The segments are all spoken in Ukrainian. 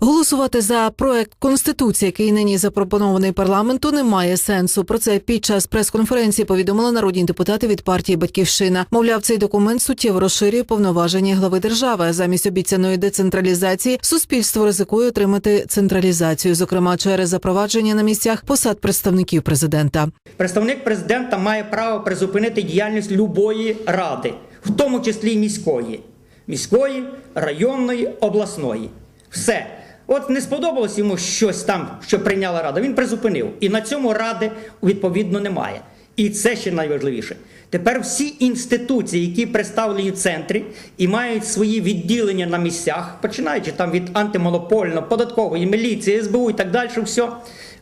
Голосувати за проект конституції, який нині запропонований парламенту, немає сенсу. Про це під час прес-конференції повідомили народні депутати від партії Батьківщина. Мовляв, цей документ суттєво розширює повноваження глави держави. Замість обіцяної децентралізації суспільство ризикує отримати централізацію, зокрема через запровадження на місцях посад представників президента. Представник президента має право призупинити діяльність любої ради, в тому числі міської, міської, районної, обласної. Все. От не сподобалось йому щось там, що прийняла рада. Він призупинив. І на цьому ради відповідно немає. І це ще найважливіше. Тепер всі інституції, які представлені в центрі і мають свої відділення на місцях, починаючи там від антимонопольного, податкової, міліції, СБУ і так далі, все,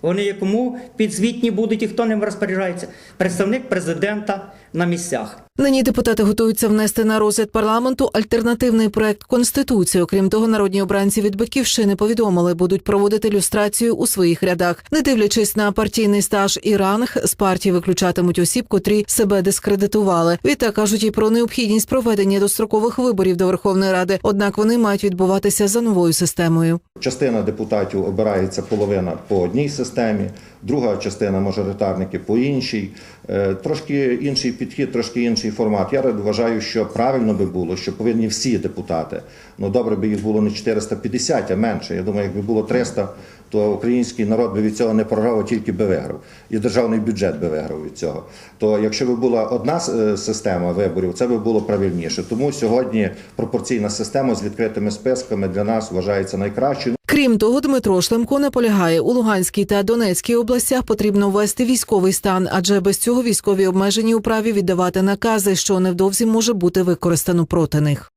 вони кому підзвітні будуть і хто ним розпоряджається? Представник президента на місцях. Нині депутати готуються внести на розгляд парламенту альтернативний проект конституції. Окрім того, народні обранці від батьківщини повідомили, будуть проводити люстрацію у своїх рядах, не дивлячись на партійний стаж і ранг, з партії виключатимуть осіб, котрі себе дискредитували. Відтак кажуть і про необхідність проведення дострокових виборів до Верховної Ради. Однак вони мають відбуватися за новою системою. Частина депутатів обирається половина по одній системі, друга частина мажоритарники по іншій. Е, Трошки інший підхід, трошки інший формат. Я вважаю, що правильно би було, що повинні всі депутати. Ну добре би їх було не 450, а менше. Я думаю, якби було 300, то український народ би від цього не програв, а тільки би виграв. І державний бюджет би виграв від цього. То якщо би була одна е, система виборів, це би було правильніше. Тому сьогодні пропорційна система з відкритими списками для нас вважається найкращою. Крім того, Дмитро Шлемко наполягає, у Луганській та Донецькій областях потрібно ввести військовий стан, адже без цього військові обмежені у праві віддавати накази, що невдовзі може бути використано проти них.